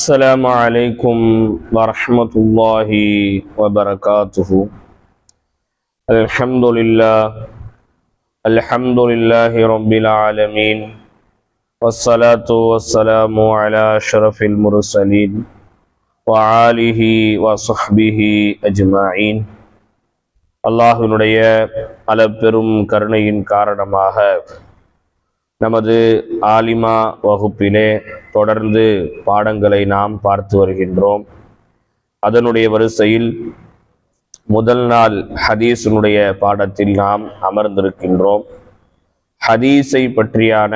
السلام عليكم ورحمة الله وبركاته الحمد لله الحمد لله رب العالمين والصلاة والسلام على أشرف المرسلين وعاله وصحبه أجمعين அல்லாஹினுடைய அளப்பெரும் கருணையின் காரணமாக நமது ஆலிமா வகுப்பிலே தொடர்ந்து பாடங்களை நாம் பார்த்து வருகின்றோம். அதனுடைய வரிசையில் முதல் நாள் ஹதீஸினுடைய பாடத்தில் நாம் அமர்ந்திருக்கின்றோம். ஹதீஸை பற்றியான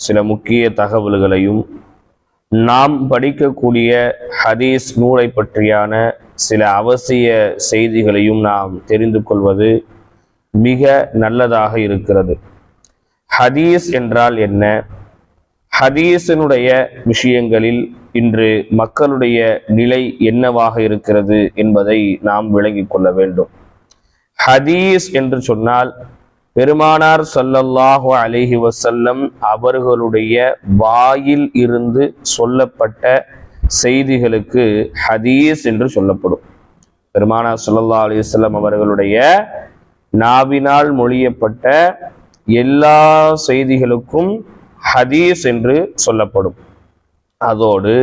சில முக்கிய தகவல்களையும் நாம் படிக்கக்கூடிய ஹதீஸ் நூலை பற்றியான சில அவசிய செய்திகளையும் நாம் தெரிந்து கொள்வது மிக நல்லதாக இருக்கிறது. ஹதீஸ் என்றால் என்ன? ஹதீஸினுடைய விஷயங்களில் இன்று மக்களுடைய நிலை என்னவாக இருக்கிறது என்பதை நாம் விளங்கிக் கொள்ள வேண்டும். ஹதீஸ் என்று சொன்னால் பெருமானார் சல்லல்லாஹு அலைஹி வசல்லம் அவர்களுடைய வாயில் இருந்து சொல்லப்பட்ட செய்திகளுக்கு ஹதீஸ் என்று சொல்லப்படும். பெருமானார் ஸல்லல்லாஹு அலைஹி அவர்களுடைய நாவினால் மொழியப்பட்ட எல்லா செய்திகளுக்கும் ஹதீஸ் என்று சொல்லப்படும். அதோடு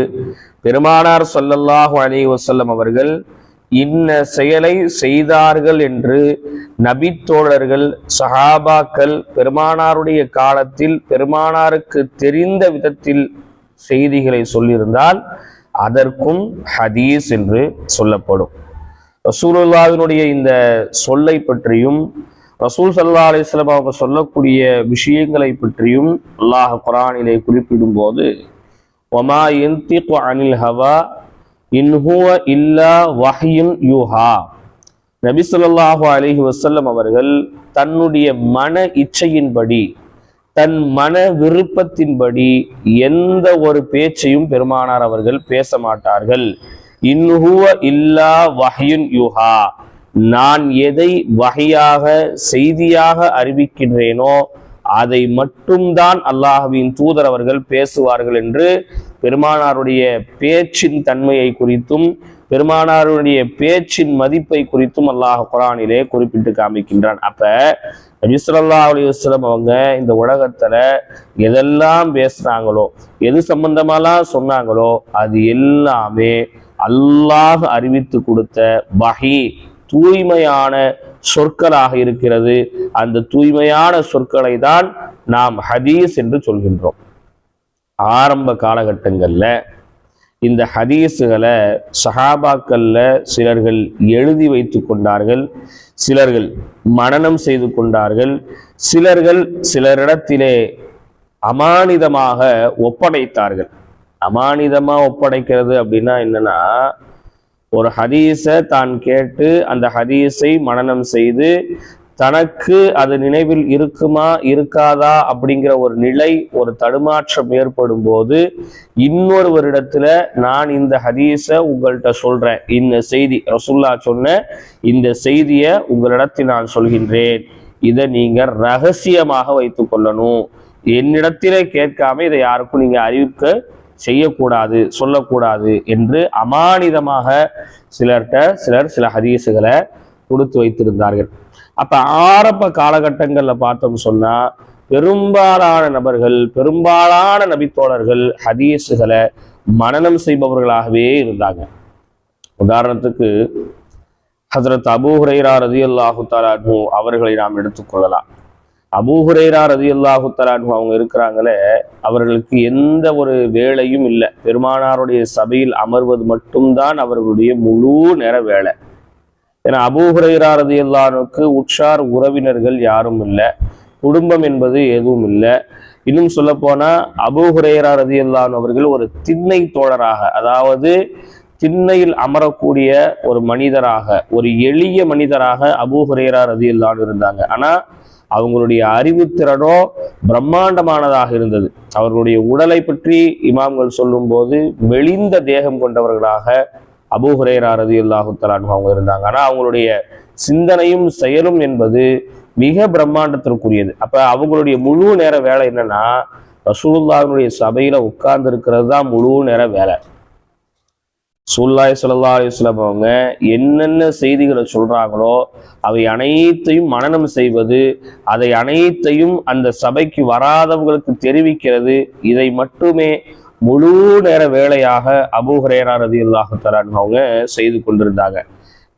பெருமானார் சொல்லல்லாஹு அலி வசல்லம் அவர்கள் இன்ன செயலை செய்தார்கள் என்று நபித்தோழர்கள் சஹாபாக்கள் பெருமானாருடைய காலத்தில் பெருமானாருக்கு தெரிந்த விதத்தில் செய்திகளை சொல்லியிருந்தால் அதற்கும் ஹதீஸ் என்று சொல்லப்படும். ரசூலுல்லாவினுடைய இந்த சொல்லை பற்றியும் ரசூல் சல்லா அலிஸ்லாம் அவங்க சொல்லக்கூடிய விஷயங்களை பற்றியும் அல்லாஹ் குரானிலே குறிப்பிடும் போது ஒமா எந்திக் அனில் ஹவா இன்ஹுவ இல்லா வஹியுன் யூஹா. நபி சொல்லாஹு அலிஹி வசல்லம் அவர்கள் தன்னுடைய மன இச்சையின்படி தன் மன விருப்பத்தின்படி எந்த ஒரு பேச்சையும் பெருமானார் அவர்கள் பேச மாட்டார்கள். இன்ஹுவ இல்லா வஹியுன் யூஹா. நான் எதை வகையாக செய்தியாக அறிவிக்கின்றேனோ அதை மட்டும்தான் அல்லாஹுவின் தூதர் அவர்கள் பேசுவார்கள் என்று பெருமானாருடைய பேச்சின் தன்மையை குறித்தும் பெருமானாருடைய பேச்சின் மதிப்பை குறித்தும் அல்லாஹ் குரானிலே குறிப்பிட்டு காமிக்கின்றான். அப்ப நபிசுல்லா அலிவஸ்லம் அவங்க இந்த உலகத்துல எதெல்லாம் பேசுனாங்களோ எது சம்பந்தமாலாம் சொன்னாங்களோ அது எல்லாமே அல்லாஹ் அறிவித்து கொடுத்த வகை தூய்மையான சொற்களாக இருக்கிறது. அந்த தூய்மையான சொற்களை தான் நாம் ஹதீஸ் என்று சொல்கின்றோம். ஆரம்ப காலகட்டங்களில் இந்த ஹதீஸுகளை சஹாபாக்கள்ல சிலர்கள் எழுதி வைத்து கொண்டார்கள் சிலர்கள் மனனம் செய்து கொண்டார்கள் சிலர்கள் சிலரிடத்திலே அமானிதமாக ஒப்படைத்தார்கள். அமானிதமாக ஒப்படைக்கிறது அப்படின்னா என்னன்னா ஒரு ஹதீஸை தான் கேட்டு அந்த ஹதீஸை மனநம் செய்து தனக்கு அது நினைவில் இருக்குமா இருக்காதா அப்படிங்கிற ஒரு நிலை ஒரு தடுமாற்றம் ஏற்படும் போது இன்னொருவரிடத்துல நான் இந்த ஹதீஸை உங்கள்கிட்ட சொல்றேன். இந்த செய்தி ரசுல்லா சொன்ன இந்த செய்தியை உங்களிடத்தில் நான் சொல்கின்றேன். இதை நீங்க ரகசியமாக வைத்துக் கொள்ளணும். என்னிடத்திலே கேட்காம இதை யாருக்கும் நீங்க அறிவிக்க செய்யக்கூடாது சொல்லக்கூடாது என்று அமானிதமாக சிலர்கிட்ட சிலர் சில ஹதீஸுகளை கொடுத்து வைத்திருந்தார்கள். அப்ப ஆரம்ப காலகட்டங்கள்ல பார்த்தோம் சொன்னா பெரும்பாலான நபர்கள் பெரும்பாலான நபித்தோழர்கள் ஹதீஸுகளை மனனம் செய்பவர்களாகவே இருந்தாங்க. உதாரணத்துக்கு ஹசரத் அபு ஹுரைரா ரதி அல்லாஹு தலானு அவர்களை நாம் எடுத்துக்கொள்ளலாம் அபூஹுரேரா ரதி அல்லாஹு அவங்க இருக்கிறாங்களே அவர்களுக்கு எந்த ஒரு வேலையும் இல்லை. பெருமானாருடைய சபையில் அமர்வது மட்டும்தான் அவர்களுடைய முழு நேர வேலை. ஏன்னா அபூஹுரைரா ரதி அல்லானுக்கு உற்றார் உறவினர்கள் யாரும் இல்லை. குடும்பம் என்பது எதுவும் இல்லை. இன்னும் சொல்ல போனா அபூ ரதி அல்லான் அவர்கள் ஒரு திண்ணை தோழராக அதாவது திண்ணையில் அமரக்கூடிய ஒரு மனிதராக ஒரு எளிய மனிதராக அபூஹுரைரா ரதி அல்லான் இருந்தாங்க. ஆனா அவங்களுடைய அறிவுத்திறனோ பிரம்மாண்டமானதாக இருந்தது. அவர்களுடைய உடலை பற்றி இமாம்கள் சொல்லும்போது மெலிந்த தேகம் கொண்டவர்களாக அபூ ஹுரைரா ரதி அல்லாஹுத்தலான் அவங்க இருந்தாங்க. ஆனால் அவங்களுடைய சிந்தனையும் செயலும் என்பது மிக பிரம்மாண்டத்திற்குரியது. அப்ப அவங்களுடைய முழு நேர வேலை என்னன்னா ரசூலுல்லாவினுடைய சபையில உட்கார்ந்து இருக்கிறது தான் முழு நேர வேலை. சூல்லாய் சல்லா அலிஸ்லாம் அவங்க என்னென்ன செய்திகளை சொல்றாங்களோ அவை அனைத்தையும் மனனம் செய்வது அதை அனைத்தையும் அந்த சபைக்கு வராதவங்களுக்கு தெரிவிக்கிறது இதை மட்டுமே முழு நேர வேலையாக அபூஹரேரா ரதி அவங்க செய்து கொண்டிருந்தாங்க.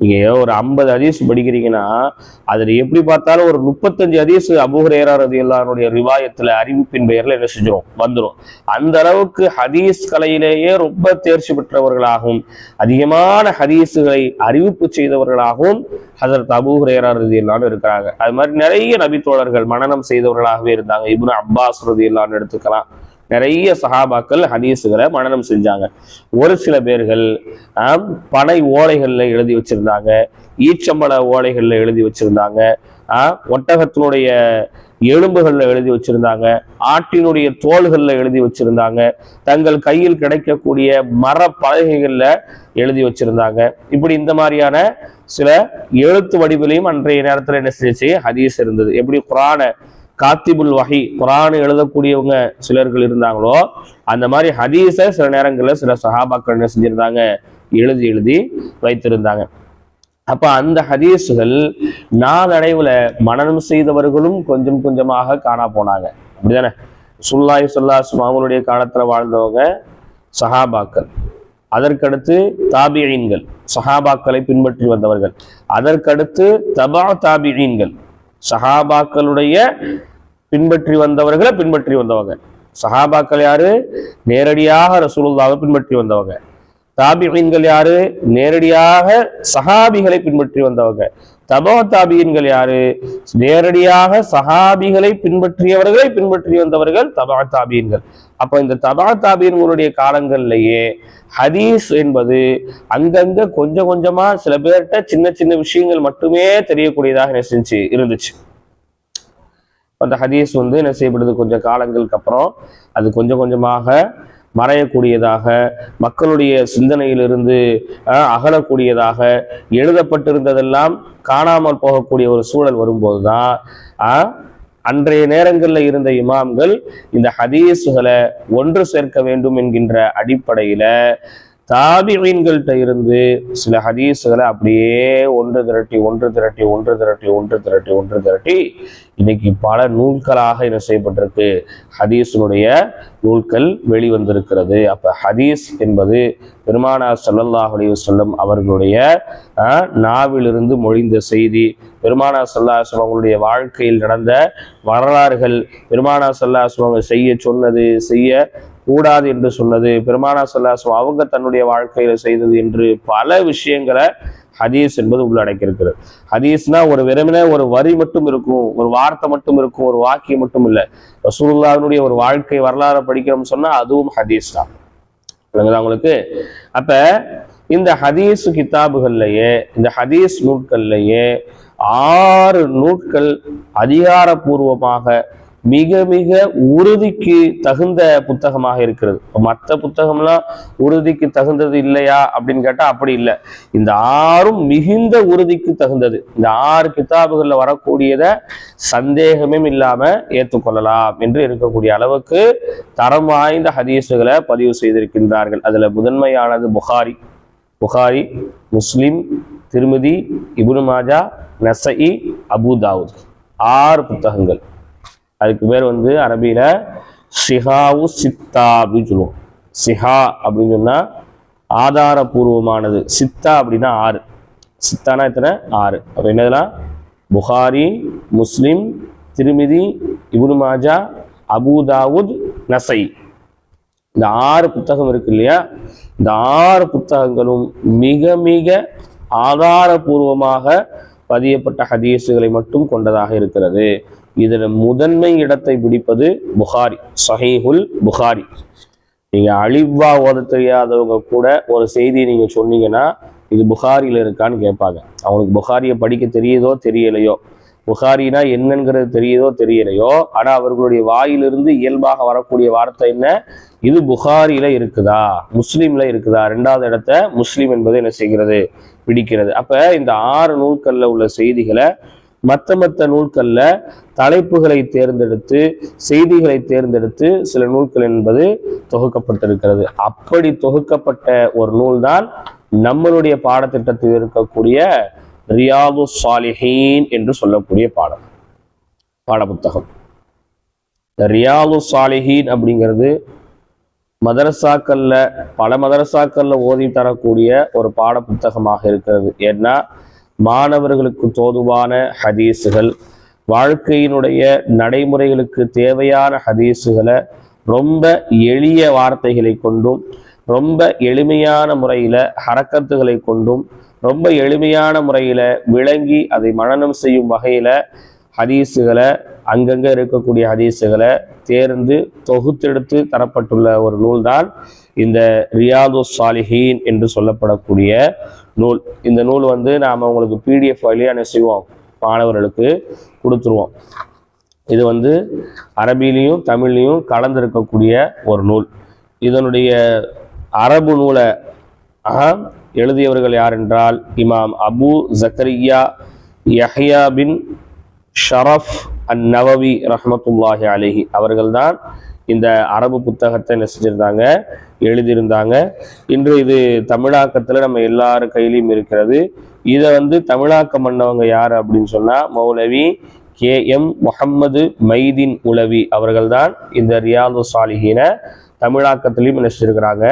நீங்கள் ஒரு ஐம்பது அதிசு படிக்கிறீங்கன்னா அதில் எப்படி பார்த்தாலும் ஒரு முப்பத்தஞ்சு ஹதீஸ் அபூஹரேரா ரதி ரிவாயத்தில் ரிவாயத்துல அறிவிப்பின் பெயரில் என்ன செஞ்சிடும் வந்துடும் அந்த அளவுக்கு ஹதீஸ் கலையிலேயே ரொம்ப தேர்ச்சி பெற்றவர்களாகவும் அதிகமான ஹதீஸுகளை அறிவிப்பு செய்தவர்களாகவும் ஹசரத் அபூஹரேரா ரதி இருக்கிறாங்க. அது மாதிரி நிறைய நபித்தோழர்கள் மனநம் செய்தவர்களாகவே இருந்தாங்க. இப்னு அப்பாஸ் ரதி அல்லான்னு எடுத்துக்கலாம். நிறைய சஹாபாக்கள் ஹதீஸுகளை மனநம் செஞ்சாங்க. ஒரு சில பேர்கள் பனை ஓலைகளில் எழுதி வச்சிருந்தாங்க. ஈச்சம்பள ஓலைகளில் எழுதி வச்சிருந்தாங்க. ஒட்டகத்தினுடைய எலும்புகளில் எழுதி வச்சிருந்தாங்க. ஆட்டினுடைய தோள்களில் எழுதி வச்சிருந்தாங்க. தங்கள் கையில் கிடைக்கக்கூடிய மர பலகைகளில் எழுதி வச்சிருந்தாங்க. இப்படி இந்த மாதிரியான சில எழுத்து வடிவிலையும் அன்றைய நேரத்தில் என்ன செஞ்சு ஹதீஸ் இருந்தது. எப்படி குரான காத்திபுல் வகி குரான் எழுதக்கூடியவங்க சிலர்கள் இருந்தாங்களோ அந்த மாதிரி ஹதீஸை சில நேரங்களில் சில சஹாபாக்கள் என்ன செஞ்சிருந்தாங்க? எழுதி எழுதி வைத்திருந்தாங்க. அப்ப அந்த ஹதீஸுகள் நாளடைவுல மனநம் செய்தவர்களும் கொஞ்சம் கொஞ்சமாக காணா போனாங்க. அப்படிதானே? சுல்லாய் சொல்லாஸ் அவங்களுடைய காலத்துல வாழ்ந்தவங்க சஹாபாக்கள். அதற்கடுத்து தாபியீன்கள் சஹாபாக்களை பின்பற்றி வந்தவர்கள். அதற்கடுத்து தபா தாபியீன்கள் சஹாபாக்களுடைய பின்பற்றி வந்தவர்களை பின்பற்றி வந்தவங்க. சஹாபாக்கள் யாரு? நேரடியாக ரசூலுல்லாவை பின்பற்றி வந்தவங்க. தாபியீன்கள் யாரு? நேரடியாக சஹாபிகளை பின்பற்றி வந்தவங்க. தபோ தாபியன்கள் யாரு? நேரடியாக சஹாபிகளை பின்பற்றியவர்களை பின்பற்றி வந்தவர்கள் தபா தாபியன்கள். அப்ப இந்த தபா தாபியன்களுடைய காலங்கள்லயே ஹதீஸ் என்பது அங்கங்க கொஞ்சம் கொஞ்சமா சில பேர்கிட்ட சின்ன சின்ன விஷயங்கள் மட்டுமே தெரியக்கூடியதாக என்ன செஞ்சு இருந்துச்சு. அந்த ஹதீஸ் வந்து என்ன செய்யப்படுது? கொஞ்சம் காலங்களுக்கு அப்புறம் அது கொஞ்சம் கொஞ்சமாக மறையக்கூடியதாக மக்களுடைய சிந்தனையிலிருந்து அகலக்கூடியதாக எழுதப்பட்டிருந்ததெல்லாம் காணாமல் போகக்கூடிய ஒரு சூழல் வரும்போதுதான் தான் அன்றைய நேரங்களில் இருந்த இமாம்கள் இந்த ஹதீஸுகளை ஒன்று சேர்க்க வேண்டும் என்கின்ற அடிப்படையில் தாபிகள்கிட்ட இருந்து சில ஹதீஸுகளை அப்படியே ஒன்று திரட்டி ஒன்று திரட்டி ஒன்று திரட்டி ஒன்று திரட்டி ஒன்று திரட்டி இன்னைக்கு பல நூல்களாக என்ன செய்யப்பட்டிருக்கு? ஹதீஸினுடைய நூல்கள் வெளிவந்திருக்கிறது. அப்ப ஹதீஸ் என்பது பெருமானார் சல்லல்லாஹ் அலி வல்லம் அவர்களுடைய நாவிலிருந்து மொழிந்த செய்தி. பெருமானார் சல்லாஹம் அவங்களுடைய வாழ்க்கையில் நடந்த வரலாறுகள். பெருமானார் சல்லாஹம் அவங்க செய்ய சொன்னது செய்ய கூடாது என்று சொன்னது. பெருமானா சல்லாசம் அவங்க தன்னுடைய வாழ்க்கையில செய்தது என்று பல விஷயங்களை ஹதீஸ் என்பது உள்ளடக்கியிருக்கிறது. ஹதீஸ்னா ஒரு வெறுமனே ஒரு வரி மட்டும் இருக்கும் ஒரு வார்த்தை மட்டும் இருக்கும் ஒரு வாக்கியம் மட்டும் இல்லை. ரசூலுல்லாஹினுடைய ஒரு வாழ்க்கை வரலாறு படிக்கிறோம்னு சொன்னா அதுவும் ஹதீஸ் தான். விளங்குதா உங்களுக்கு? அப்ப இந்த ஹதீஸ் கிதாபுகள்லயே இந்த ஹதீஸ் நூட்கள்லயே ஆறு நூட்கள் அதிகாரப்பூர்வமாக மிக மிக உறுதிக்கு தகுந்த புத்தகமாக இருக்கிறது. மற்ற புத்தகம்லாம் உறுதிக்கு தகுந்தது இல்லையா அப்படின்னு கேட்டா அப்படி இல்லை. இந்த ஆறும் மிகுந்த உறுதிக்கு தகுந்தது. இந்த ஆறு கிதாபுகள்ல வரக்கூடியத சந்தேகமே இல்லாம ஏற்றுக்கொள்ளலாம் என்று இருக்கக்கூடிய அளவுக்கு தரம் வாய்ந்த ஹதீஸுகளை பதிவு செய்திருக்கின்றார்கள். அதுல முதன்மையானது புகாரி. புகாரி முஸ்லிம் திருமதி இபுனு மாஜா நசஇ அபு தாவூத். ஆறு புத்தகங்கள். அதுக்கு பேர் வந்து அரபியில ஷிஹாவு சித்தா அப்படின்னு சொல்லுவோம். சிஹா அப்படின்னு சொன்னா ஆதாரபூர்வமானது. சித்தா அப்படின்னா ஆறு. சித்தானா எத்தனை? ஆறு. அப்ப என்னதுலாம் புகாரி முஸ்லிம் திருமிதி இபுனு மாஜா அபுதாவுத் நசை இந்த ஆறு புத்தகம் இருக்கு இல்லையா? இந்த ஆறு புத்தகங்களும் மிக மிக ஆதாரபூர்வமாக பதியப்பட்ட ஹதீஸுகளை மட்டும் கொண்டதாக இருக்கிறது. இதுல முதன்மை இடத்தை பிடிப்பது புகாரி சஹீஹுல் புகாரி. நீங்க அழிவா ஓத தெரியாதவங்க கூட ஒரு செய்தியை நீங்க சொன்னீங்கன்னா இது புகாரில இருக்கான்னு கேட்பாங்க. அவனுக்கு புகாரியை படிக்க தெரியுதோ தெரியலையோ? புகாரினா என்னங்கிறது தெரியுதோ தெரியலையோ? ஆனா அவர்களுடைய வாயிலிருந்து இயல்பாக வரக்கூடிய வார்த்தை என்ன? இது புகாரில இருக்குதா? முஸ்லீம்ல இருக்குதா? ரெண்டாவது இடத்த முஸ்லீம் என்பது என்ன செய்கிறது? பிடிக்கிறது. அப்ப இந்த ஆறு நூல்கள்ல உள்ள செய்திகளை மற்ற மற்ற நூல்கள்ல தலைப்புகளை தேர்ந்தெடுத்து செய்திகளை தேர்ந்தெடுத்து சில நூல்கள் என்பது தொகுக்கப்பட்டிருக்கிறது. அப்படி தொகுக்கப்பட்ட ஒரு நூல்தான் நம்மளுடைய பாடத்திட்டத்தில் இருக்கக்கூடிய ரியாது சாலிஹீன் என்று சொல்லக்கூடிய பாடம் பாடப்புத்தகம். புத்தகம் ரியாது சாலிஹீன் அப்படிங்கிறது மதரசாக்கள்ல பல மதரசாக்கள்ல ஓதி தரக்கூடிய ஒரு பாட புத்தகமாக இருக்கிறது. ஏன்னா மாணவர்களுக்கு தோதுவான ஹதீஸுகள் வாழ்க்கையினுடைய நடைமுறைகளுக்கு தேவையான ஹதீஸுகளை ரொம்ப எளிய வார்த்தைகளை கொண்டும் ரொம்ப எளிமையான முறையில் ஹரக்கத்துகளை கொண்டும் ரொம்ப எளிமையான முறையில் விளங்கி அதை மனனம் செய்யும் வகையில் ஹதீஸுகளை அங்கங்கே இருக்கக்கூடிய ஹதீஸுகளை தேர்ந்து தொகுத்தெடுத்து தரப்பட்டுள்ள ஒரு நூல்தான் இந்த ரியாது சாலிஹீன் என்று சொல்லப்படக்கூடிய நூல். இந்த நூல் வந்து நாம் உங்களுக்கு பிடிஎஃப் வழியாக என்ன செய்வோம்? மாணவர்களுக்கு கொடுத்துருவோம். இது வந்து அரபிலையும் தமிழ்லையும் கலந்திருக்கக்கூடிய ஒரு நூல். இதனுடைய அரபு நூலை ஆஹ், எழுதியவர்கள் யார் என்றால் Imam Abu Zakariya Yahya bin Sharaf an Nawawi ரஹமத்துல்லாஹி அலிஹி. அவர்கள்தான் இந்த அரபு புத்தகத்தை என்ன செஞ்சிருந்தாங்க எழுதியிருந்தாங்க. இன்று இது தமிழாக்கத்துல நம்ம எல்லார் கையிலையும் இருக்கிறது. இதை வந்து தமிழாக்கம் பண்ணவங்க யார் அப்படின்னு சொன்னா மௌலவி கே எம் முகம்மது மைதீன் உலவி அவர்கள்தான் இந்த ரியாது சாலிஹீனை தமிழாக்கத்திலையும் என்ன செஞ்சிருக்கிறாங்க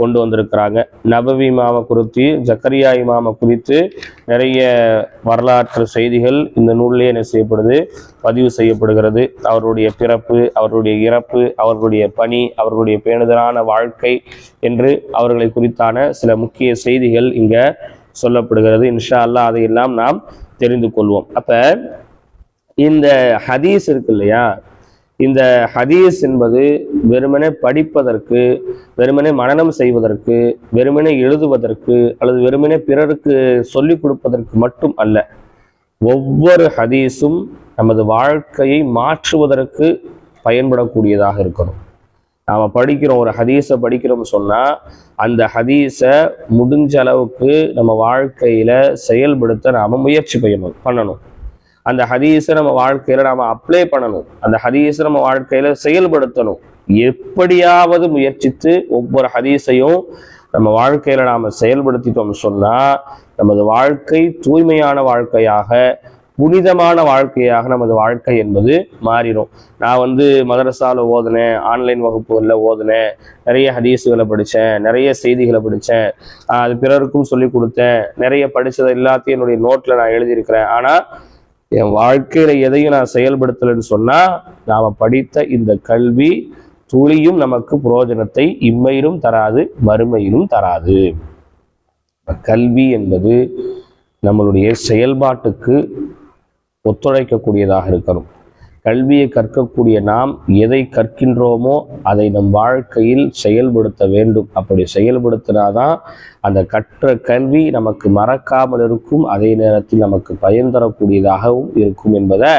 கொண்டு வந்திருக்கிறாங்க. நபவி இமாம குறித்து ஜக்கரியா இமாம குறித்து நிறைய வரலாற்று செய்திகள் இந்த நூலிலே என்ன செய்யப்படுது? பதிவு செய்யப்படுகிறது. அவருடைய பிறப்பு அவருடைய இறப்பு அவர்களுடைய பணி அவர்களுடைய பேணுதலான வாழ்க்கை என்று அவர்களை குறித்தான சில முக்கிய செய்திகள் இங்க சொல்லப்படுகிறது. இன்ஷா அல்லா அதையெல்லாம் நாம் தெரிந்து கொள்வோம். அப்ப இந்த ஹதீஸ் இருக்கு இல்லையா? இந்த ஹதீஸ் என்பது வெறுமனே படிப்பதற்கு வெறுமனே மனநம் செய்வதற்கு வெறுமனே எழுதுவதற்கு அல்லது வெறுமனே பிறருக்கு சொல்லிக் கொடுப்பதற்கு மட்டும் அல்ல. ஒவ்வொரு ஹதீஸும் நமது வாழ்க்கையை மாற்றுவதற்கு பயன்படக்கூடியதாக இருக்கணும். நாம் படிக்கிறோம் ஒரு ஹதீஸை படிக்கிறோம்னு சொன்னால் அந்த ஹதீஸை முடிஞ்ச அளவுக்கு நம்ம வாழ்க்கையில் செயல்படுத்த நாம் முயற்சி பண்ணணும் பண்ணணும். அந்த ஹதீஸை நம்ம வாழ்க்கையில நாம அப்ளை பண்ணணும். அந்த ஹதீஸை நம்ம வாழ்க்கையில செயல்படுத்தணும். எப்படியாவது முயற்சித்து ஒவ்வொரு ஹதீஸையும் நம்ம வாழ்க்கையில நாம செயல்படுத்திட்டோம் சொன்னா நமது வாழ்க்கை தூய்மையான வாழ்க்கையாக புனிதமான வாழ்க்கையாக நமது வாழ்க்கை என்பது மாறிடும். நான் வந்து மதரசாவில் ஓதுனேன் ஆன்லைன் வகுப்புகளில் ஓதுனேன் நிறைய ஹதீஸுகளை படித்தேன் நிறைய செய்திகளை படித்தேன் அது பிறருக்கும் சொல்லி கொடுத்தேன். நிறைய படித்ததை எல்லாத்தையும் என்னுடைய நோட்டில் நான் எழுதியிருக்கிறேன். ஆனால் என் வாழ்க்கையில எதையும் நான் செயல்படுத்தலைன்னு சொன்னா நாம படித்த இந்த கல்வி துளியும் நமக்கு புரோஜனத்தை இம்மையிலும் தராது மறுமையிலும் தராது. கல்வி என்பது நம்மளுடைய செயல்பாட்டுக்கு ஒத்துழைக்கக்கூடியதாக இருக்கணும். கல்வியை கற்கக்கூடிய நாம் எதை கற்கின்றோமோ அதை நம் வாழ்க்கையில் செயல்படுத்த வேண்டும். அப்படி செயல்படுத்தினாதான் அந்த கற்ற கல்வி நமக்கு மறக்காமல் இருக்கும். அதே நேரத்தில் நமக்கு பயன் தரக்கூடியதாகவும் இருக்கும் என்பதை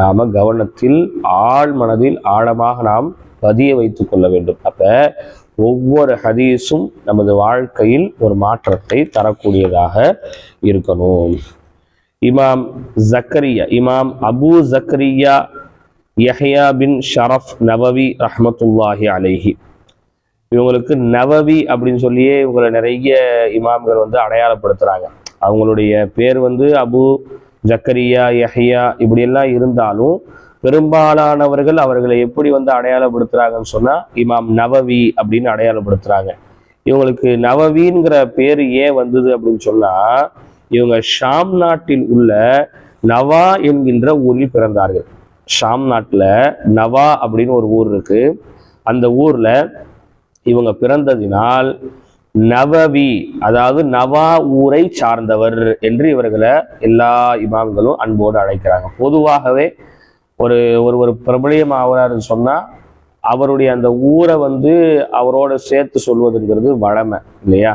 நாம கவனத்தில் ஆழ் மனதில் ஆழமாக நாம் பதிய வைத்து கொள்ள வேண்டும். அப்ப ஒவ்வொரு ஹதீஸும் நமது வாழ்க்கையில் ஒரு மாற்றத்தை தரக்கூடியதாக இருக்கணும். Imam Zakariya Imam Abu Zakariya Yahya bin Sharaf Nawawi ரஹமத்துல்லாஹி அலைஹி. இவங்களுக்கு நவவி அப்படின்னு சொல்லியே இவங்களை நிறைய இமாம்கள் வந்து அடையாளப்படுத்துறாங்க. அவங்களுடைய பேர் வந்து அபு ஜக்கரியா யஹ்யா இப்படியெல்லாம் இருந்தாலும் பெரும்பாலானவர்கள் அவர்களை எப்படி வந்து அடையாளப்படுத்துறாங்கன்னு சொன்னால் இமாம் நவவி அப்படின்னு அடையாளப்படுத்துறாங்க. இவங்களுக்கு நவவிங்கிற பேர் ஏன் வந்தது அப்படின்னு சொன்னா இவங்க ஷாம் நாட்டில் உள்ள நவா என்கின்ற ஊரில் பிறந்தார்கள். ஷாம் நாட்டில் நவா அப்படின்னு ஒரு ஊர் இருக்கு. அந்த ஊர்ல இவங்க பிறந்ததினால் நவவி அதாவது நவா ஊரை சார்ந்தவர் என்று இவர்களை எல்லா இமாம்களும் அன்போடு அழைக்கிறாங்க. பொதுவாகவே ஒரு ஒரு ஒரு பிரபலியம் ஆகிறாருன்னு சொன்னா அவருடைய அந்த ஊரை வந்து அவரோட சேர்த்து சொல்வதுங்கிறது வழமை இல்லையா?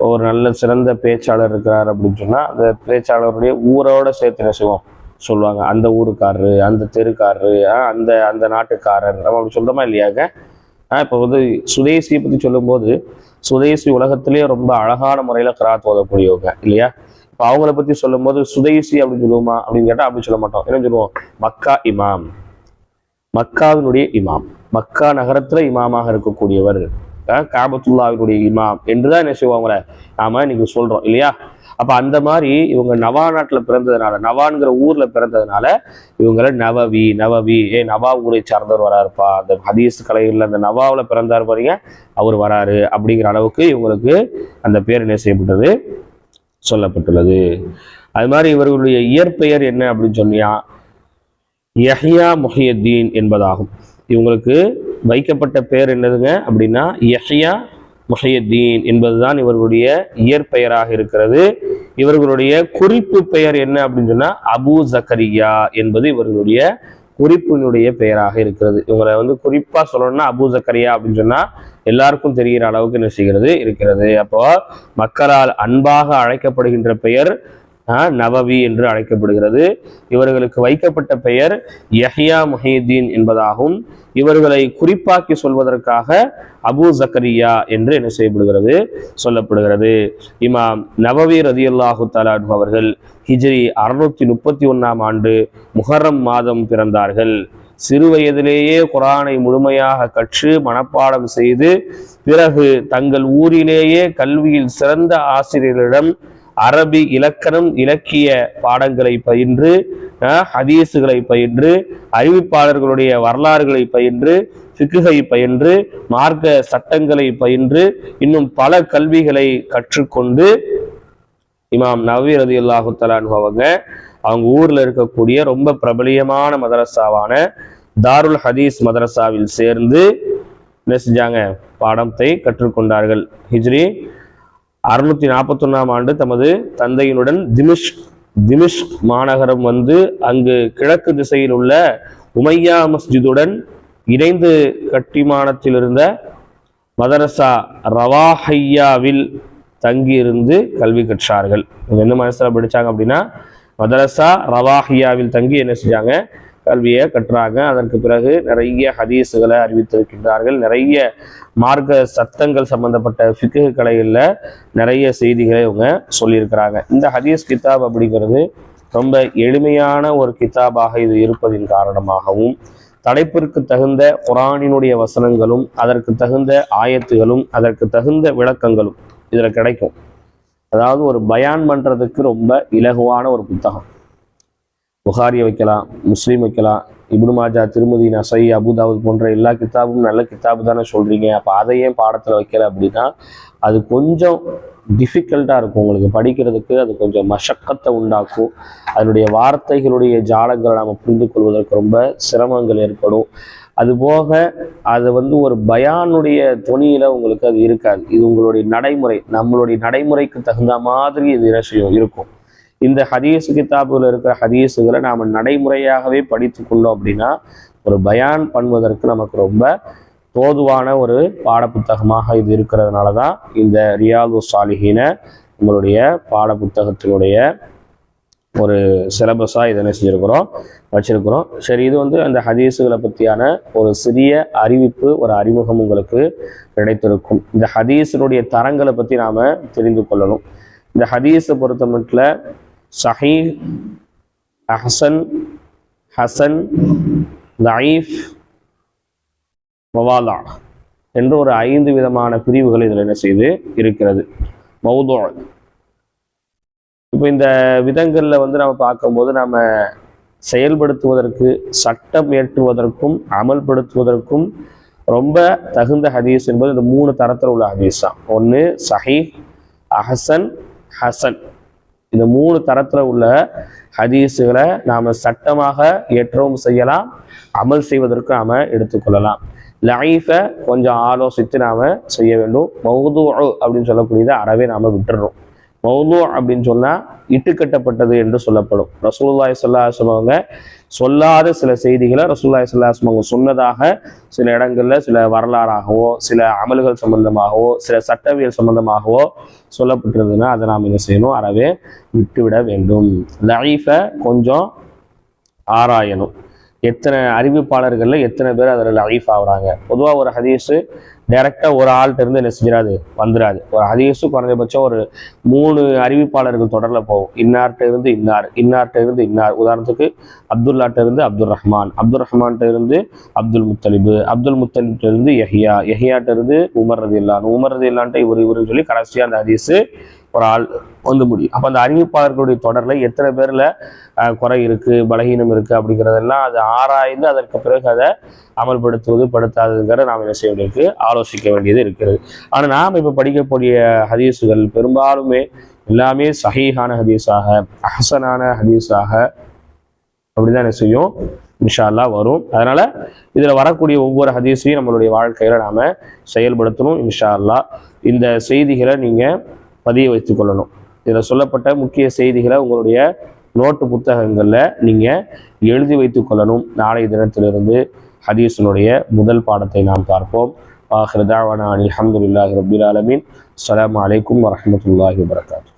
ஒரு நல்ல சிறந்த பேச்சாளர் இருக்கிறார் அப்படின்னு சொன்னா அந்த பேச்சாளருடைய ஊரோட சேர்த்து என்ன செய்வோம்? சொல்லுவாங்க அந்த ஊருக்காரரு அந்த தெருக்காரரு ஆஹ் அந்த அந்த நாட்டுக்காரர் நம்ம அப்படி சொல்றோமா இல்லையாங்க? ஆஹ் இப்போ வந்து சுதேசியை பத்தி சொல்லும்போது சுதேசி உலகத்திலேயே ரொம்ப அழகான முறையில கிராத் ஓதக்கூடியவங்க இல்லையா? இப்ப அவங்கள பத்தி சொல்லும்போது சுதேசி அப்படின்னு சொல்லுவோமா அப்படின்னு கேட்டா அப்படி சொல்ல மாட்டோம். என்ன சொல்லுவோம்? மக்கா இமாம். மக்காவினுடைய இமாம். மக்கா நகரத்துல இமாமாக இருக்கக்கூடியவர். காபத்துல்லாவினுடைய இமாம் என்றுதான் என்ன செய்வாங்கள? நாம இன்னைக்கு சொல்றோம் இல்லையா? அப்ப அந்த மாதிரி இவங்க நவா நாட்டுல பிறந்ததுனால நவான்கிற ஊர்ல பிறந்ததுனால இவங்கள நவவி நவவி ஏ நவா ஊரை சார்ந்தவர் வராருப்பா. அந்த ஹதீஸ் கலைகள்ல அந்த நவாவுல பிறந்தார் பாருங்க அவர் வராரு அப்படிங்கிற அளவுக்கு இவங்களுக்கு அந்த பேர் என்ன செய்யப்பட்டது? சொல்லப்பட்டுள்ளது. அது மாதிரி இவர்களுடைய இயற்பெயர் என்ன அப்படின்னு சொன்னியா? யஹ்யா முஹியத்தீன் என்பதாகும். இவங்களுக்கு வைக்கப்பட்ட பெயர் என்னதுங்க? அப்படின்னா யஹ்யா முஹையத்தீன் என்பதுதான் இவர்களுடைய இயற்பெயராக இருக்கிறது. இவர்களுடைய குறிப்பு பெயர் என்ன அப்படின்னு சொன்னா அபு ஜக்கரியா என்பது இவர்களுடைய குறிப்பினுடைய பெயராக இருக்கிறது. இவங்களை வந்து குறிப்பா சொல்லணும்னா அபு ஜக்கரியா அப்படின்னு சொன்னா எல்லாருக்கும் தெரிகிற அளவுக்கு என்ன செய்கிறது? இருக்கிறது. அப்போ மக்களால் அன்பாக அழைக்கப்படுகின்ற பெயர் நவவி என்று அழைக்கப்படுகிறது. இவர்களுக்கு வைக்கப்பட்ட பெயர் யஹ்யா முஹீதீன் என்பதாகும். இவர்களை குறிப்பாக்கி சொல்வதற்காக அபு ஜக்கரியா என்று என்ன செய்யப்படுகிறது? சொல்லப்படுகிறது. இமாம் நவவி ரதியுல்லாஹு தலான் அவர்கள் ஹிஜ்ரி அறுநூத்தி முப்பத்தி ஒன்னாம் ஆண்டு முஹர்ரம் மாதம் பிறந்தார்கள். சிறு வயதிலேயே குரானை முழுமையாக கற்று மனப்பாடம் செய்து பிறகு தங்கள் ஊரிலேயே கல்வியில் சிறந்த ஆசிரியர்களிடம் அரபி இலக்கணம் இலக்கிய பாடங்களை பயின்று அஹ், ஹதீஸுகளை பயின்று அறிவிப்பாளர்களுடைய வரலாறுகளை பயின்று சிக்குகை பயின்று மார்க்க சட்டங்களை பயின்று இன்னும் பல கல்விகளை கற்றுக்கொண்டு இமாம் நவீ ரதி அல்லாஹு அவங்க அவங்க ஊர்ல இருக்கக்கூடிய ரொம்ப பிரபலியமான மதரசாவான தாருல் ஹதீஸ் மதரசாவில் சேர்ந்து என்ன செஞ்சாங்க பாடத்தை கற்றுக்கொண்டார்கள். ஹிஜ்ரி அறுநூத்தி நாற்பத்தொன்னாம் ஆண்டு தமது தந்தையினுடன் திமிஷ் திமிஷ் மாநகரம் வந்து அங்கு கிழக்கு திசையில் உள்ள உமையா மஸ்ஜிதுடன் இணைந்து கட்டிமானத்தில் இருந்த மதரசா ரவாஹையாவில் தங்கியிருந்து கல்வி கற்றார்கள். என்ன எந்த படித்தாங்க அப்படின்னா மதரசா ரவாஹியாவில் தங்கி என்ன செஞ்சாங்க? கல்வியை கற்றாங்க. அதற்கு பிறகு நிறைய ஹதீஸுகளை அறிவித்திருக்கின்றார்கள். நிறைய மார்க்க சத்தங்கள் சம்பந்தப்பட்ட ஃபிக்கு கலைகளில் நிறைய செய்திகளை இவங்க சொல்லியிருக்கிறாங்க. இந்த ஹதீஸ் கிதாப் அப்படிங்கிறது ரொம்ப எளிமையான ஒரு கிதாபாக இது இருப்பதின் காரணமாகவும் தலைப்பிற்கு தகுந்த குரானினுடைய வசனங்களும் அதற்கு தகுந்த ஆயத்துகளும் அதற்கு தகுந்த விளக்கங்களும் இதில் கிடைக்கும். அதாவது ஒரு பயான் பண்ணுறதுக்கு ரொம்ப இலகுவான ஒரு புத்தகம். புகாரியை வைக்கலாம் முஸ்லீம் வைக்கலாம் இப்னு மாஜா திருமதி நசை அபுதாவுத் போன்ற எல்லா கித்தாபும் நல்ல கித்தாபு தானே சொல்கிறீங்க அப்போ அதை ஏன் பாடத்தில் வைக்கல அப்படின்னா அது கொஞ்சம் டிஃபிகல்ட்டாக இருக்கும் உங்களுக்கு படிக்கிறதுக்கு அது கொஞ்சம் மஷக்கத்தை உண்டாக்கும். அதனுடைய வார்த்தைகளுடைய ஜாலங்களை நாம் புரிந்து கொள்வதற்கு ரொம்ப சிரமங்கள் ஏற்படும். அதுபோக அது வந்து ஒரு பயானுடைய துணியில் உங்களுக்கு அது இருக்காது. இது உங்களுடைய நடைமுறை. நம்மளுடைய நடைமுறைக்கு தகுந்த மாதிரி இது என்ன செய்யும்? இருக்கும். இந்த ஹதீஸ் கிதாபுல இருக்கிற ஹதீஸுகளை நாம நடைமுறையாகவே படித்து கொண்டோம் அப்படின்னா ஒரு பயான் பண்ணுவதற்கு நமக்கு ரொம்ப போதுவான ஒரு பாடப்புத்தகமாக இது இருக்கிறதுனால தான் இந்த ரியாது சாலிஹின நம்மளுடைய பாடப்புத்தகத்தினுடைய ஒரு சிலபஸாக இதனை செஞ்சுருக்கிறோம் வச்சிருக்கிறோம். சரி இது வந்து அந்த ஹதீஸுகளை பற்றியான ஒரு சிறிய அறிவிப்பு ஒரு அறிமுகம் உங்களுக்கு கிடைத்திருக்கும். இந்த ஹதீஸினுடைய தரங்களை பற்றி நாம் தெரிந்து கொள்ளணும். இந்த ஹதீஸை பொறுத்த மட்டும் சஹீ அஹசன் ஹசன் லைஃப் மவாலா என்று ஒரு ஐந்து விதமான பிரிவுகள் இதில் என்ன செய்து இருக்கிறது. மௌதோ. இப்போ இந்த விதங்களில் வந்து நம்ம பார்க்கும்போது நம்ம செயல்படுத்துவதற்கு சட்டம் ஏற்றுவதற்கும் அமல்படுத்துவதற்கும் ரொம்ப தகுந்த ஹதீஸ் என்பது இந்த மூணு தரத்தில் உள்ள ஹதீஸ் தான். ஒன்று சஹீ அஹசன் ஹசன் இந்த மூணு தரத்தில் உள்ள ஹதீஸுகளை நாம் சட்டமாக ஏற்றவும் செய்யலாம் அமல் செய்வதற்கு நாம எடுத்துக்கொள்ளலாம் லைஃபை கொஞ்சம் ஆலோசித்து நாம் செய்ய வேண்டும். மௌது அப்படின்னு சொல்லக்கூடியதை அறவே நாம் விட்டுறோம் மௌது அப்படின்னு சொன்னால் இட்டுக்கட்டப்பட்டது என்று சொல்லப்படும். ரசூலுல்லாஹி சொல்லாசம் அவங்க சொல்லாத சில செய்திகளை ரசூல்லாய் சொல்லாசம் அவங்க சொன்னதாக சில இடங்களில் சில வரலாறாகவோ சில அமல்கள் சம்பந்தமாகவோ சில சட்டவியல் சம்பந்தமாகவோ சொல்லப்பட்டிருந்ததுன்னா அதை நாம் என்ன செய்யணும்? அறவே விட்டுவிட வேண்டும். லைஃபை கொஞ்சம் ஆராயணும். எத்தனை அறிவிப்பாளர்களில் எத்தனை பேர் அதில் லைஃப் ஆகுறாங்க? பொதுவாக ஒரு ஹதீஸு டைரக்டா ஒரு ஆள்கிட்ட இருந்து என்ன செஞ்சிடாது வந்துடாது. ஒரு ஹதீஸு குறைஞ்சபட்சம் ஒரு மூணு அறிவிப்பாளர்கள் தொடர்ல போகும். இன்னார்கிட்ட இருந்து இன்னார் இன்னார்கிட்ட இருந்து இன்னார். உதாரணத்துக்கு அப்துல்லாட்ட இருந்து அப்துல் ரஹ்மான் அப்துல் ரஹ்மான்கிட்ட இருந்து அப்துல் முத்தலிபு அப்துல் முத்தலிப்ட்ட இருந்து யஹியா யஹியாட்ட இருந்து உமர் ரதி இல்லான் உமர் ரதி இல்லான்ட்டு இவர் இவருன்னு சொல்லி கடைசியா அந்த ஹதீஸு ஒரு ஆள் வந்து முடியும். அப்போ அந்த அறிவிப்பாளர்களுடைய தொடரில் எத்தனை பேரில் குறை இருக்குது பலகீனம் இருக்குது அப்படிங்கிறதெல்லாம் அது ஆராய்ந்து அதற்கு பிறகு அதை அமல்படுத்துவது படுத்தாததுங்கிற நாம் என்ன செய்ய வேண்டியிருக்கு ஆலோசிக்க வேண்டியது இருக்கிறது. ஆனால் நாம் இப்போ படிக்கக்கூடிய ஹதீஸுகள் பெரும்பாலுமே எல்லாமே சஹீஹான ஹதீஸாக அஹசனான ஹதீஸாக அப்படிதான் என்ன செய்யும் இன்ஷா அல்லாஹ் வரும். அதனால இதுல வரக்கூடிய ஒவ்வொரு ஹதீஸையும் நம்மளுடைய வாழ்க்கையில நாம செயல்படுத்தணும் இன்ஷா அல்லாஹ் இந்த செய்திகளை நீங்க பதிய வைத்து கொள்ளணும். இதில் சொல்லப்பட்ட முக்கிய செய்திகளை உங்களுடைய நோட்டு புத்தகங்களில் நீங்கள் எழுதி வைத்து கொள்ளணும். நாளை தினத்திலிருந்து ஹதீஸனுடைய முதல் பாடத்தை நாம் பார்ப்போம். ஆஹிர் தாவானா அல்ஹம்துலில்லாஹி ரப்பில் ஆலமீன். அஸ்ஸலாமு அலைக்கும் வரகாத்து